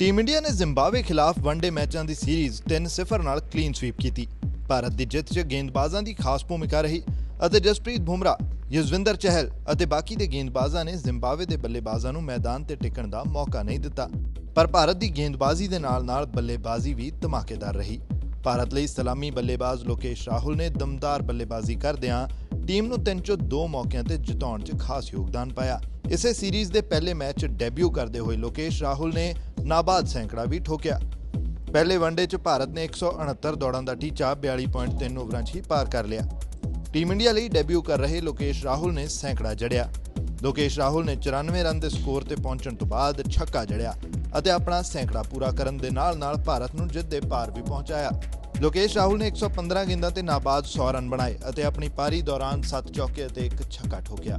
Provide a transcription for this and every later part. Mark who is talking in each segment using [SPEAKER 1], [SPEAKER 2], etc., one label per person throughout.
[SPEAKER 1] Team India ਨੇ Zimbabwe ਖਿਲਾਫ one day ਮੈਚਾਂ ਦੀ ਸੀਰੀਜ਼ 3-0 ਨਾਲ ਕਲੀਨ ਸਵੀਪ ਕੀਤੀ। ਭਾਰਤ ਦੀ ਜਿੱਤ 'ਚ ਗੇਂਦਬਾਜ਼ਾਂ ਦੀ ਖਾਸ ਭੂਮਿਕਾ ਰਹੀ ਅਤੇ ਜਸਪ੍ਰੀਤ ਬੁਮਰਾਹ ਯੁਜ਼ਵਿੰਦਰ ਚਹਿਲ ਅਤੇ ਬਾਕੀ ਦੇ ਗੇਂਦਬਾਜ਼ਾਂ ਨੇ ਜ਼ਿੰਬਾਬਵੇ ਦੇ ਬੱਲੇਬਾਜ਼ਾਂ ਨੂੰ ਮੈਦਾਨ ਤੇ ਟਿਕਣ ਦਾ ਮੌਕਾ ਨਹੀਂ ਦਿੱਤਾ। ਪਰ ਭਾਰਤ ਦੀ ਗੇਂਦਬਾਜ਼ੀ ਦੇ ਨਾਲ-ਨਾਲ ਬੱਲੇਬਾਜ਼ੀ ਵੀ ਧਮਾਕੇਦਾਰ ਰਹੀ। ਭਾਰਤ ਲਈ ਸਲਾਮੀ ਬੱਲੇਬਾਜ਼ ਲੋਕੇਸ਼ ਰਾਹੁਲ ਨੇ ਦਮਦਾਰ ਬੱਲੇਬਾਜ਼ੀ ਕਰਦਿਆਂ ਟੀਮ ਨੂੰ ਤਿੰਨ ਚੋਂ ਦੋ ਮੌਕਿਆਂ ਤੇ ਜਿਤਾਉਣ 'ਚ ਖਾਸ ਯੋਗਦਾਨ ਪਾਇਆ। ਇਸੇ ਸੀਰੀਜ਼ ਦੇ ਪਹਿਲੇ ਮੈਚ 'ਚ ਡੈਬਿਊ ਕਰਦੇ ਹੋਏ ਲੋਕੇਸ਼ ਰਾਹੁਲ ਨੇ ਨਾਬਾਦ ਸੈਂਕੜਾ ਵੀ ਠੋਕਿਆ। ਪਹਿਲੇ ਵਨਡੇ 'ਚ ਭਾਰਤ ਨੇ 169 ਦੌੜਾਂ ਦਾ ਟੀਚਾ 42.3 ਓਵਰਾਂ 'ਚ ਹੀ ਪਾਰ ਕਰ ਲਿਆ। ਟੀਮ ਇੰਡੀਆ ਲਈ ਡੈਬਿਊ ਕਰ ਰਹੇ ਲੋਕੇਸ਼ ਰਾਹੁਲ ਨੇ ਸੈਂਕੜਾ ਜੜਿਆ। ਲੋਕੇਸ਼ ਰਾਹੁਲ ਨੇ 94 ਰਨ ਦੇ ਸਕੋਰ ਤੇ ਪਹੁੰਚਣ ਤੋਂ ਬਾਅਦ ਛੱਕਾ ਜੜਿਆ ਅਤੇ ਆਪਣਾ ਸੈਂਕੜਾ ਪੂਰਾ ਕਰਨ ਦੇ ਨਾਲ-ਨਾਲ ਭਾਰਤ ਨੂੰ ਜਿੱਤ ਦੇ ਪਾਰ ਵੀ ਪਹੁੰਚਾਇਆ। ਲੋਕੇਸ਼ ਰਾਹੁਲ ਨੇ 115 ਗੇਂਦਾਂ ਤੇ ਨਾਬਾਦ 100 ਰਨ ਬਣਾਏ ਅਤੇ ਆਪਣੀ ਪਾਰੀ ਦੌਰਾਨ 7 ਚੌਕੇ ਅਤੇ ਇੱਕ ਛੱਕਾ ਠੋਕਿਆ।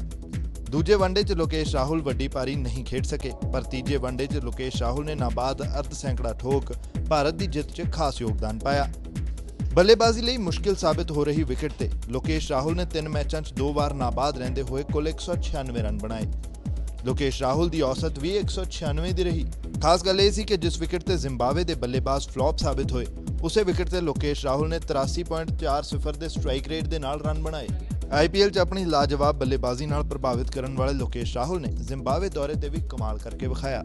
[SPEAKER 1] ਦੂਜੇ ਵਨਡੇ 'ਚ ਲੋਕੇਸ਼ ਰਾਹੁਲ ਵੱਡੀ ਪਾਰੀ ਨਹੀਂ ਖੇਡ ਸਕੇ, ਪਰ ਤੀਜੇ ਵਨਡੇ 'ਚ ਲੋਕੇਸ਼ ਰਾਹੁਲ ਨੇ ਨਾਬਾਦ ਅਰਧ ਸੈਂਕੜਾ ਠੋਕ ਭਾਰਤ ਦੀ ਜਿੱਤ 'ਚ ਖਾਸ ਯੋਗਦਾਨ ਪਾਇਆ। ਬੱਲੇਬਾਜ਼ੀ ਲਈ ਮੁਸ਼ਕਿਲ ਸਾਬਤ ਹੋ ਰਹੀ ਵਿਕਟ ਤੇ ਲੋਕੇਸ਼ ਰਾਹੁਲ ਨੇ ਤਿੰਨ ਮੈਚਾਂ 'ਚ ਦੋ ਵਾਰ ਨਾਬਾਦ ਰਹਿੰਦੇ ਹੋਏ ਕੁੱਲ 196 ਰਨ ਬਣਾਏ। ਲੋਕੇਸ਼ ਰਾਹੁਲ ਦੀ ਔਸਤ ਵੀ 196 ਦੀ ਰਹੀ। ਖਾਸ ਗੱਲ ਇਹ ਸੀ ਕਿ ਜਿਸ ਵਿਕਟ ਤੇ ਜ਼ਿੰਬਾਬਵੇ ਦੇ ਬੱਲੇਬਾਜ਼ ਫਲॉप ਸਾਬਤ ਹੋਏ, ਉਸੇ ਵਿਕਟ ਤੇ ਲੋਕੇਸ਼ ਰਾਹੁਲ ਨੇ 83.40 ਦੇ ਸਟ੍ਰਾਈਕ ਰੇਟ ਦੇ ਨਾਲ ਰਨ ਬਣਾਏ। ਆਈਪੀਐਲ 'ਚ ਆਪਣੀ ਲਾਜਵਾਬ ਬੱਲੇਬਾਜ਼ੀ ਨਾਲ ਪ੍ਰਭਾਵਿਤ ਕਰਨ ਵਾਲੇ ਲੋਕੇਸ਼ ਰਾਹੁਲ ਨੇ ਜ਼ਿੰਬਾਬਵੇ ਦੌਰੇ ਤੇ ਵੀ ਕਮਾਲ ਕਰਕੇ ਵਿਖਾਇਆ।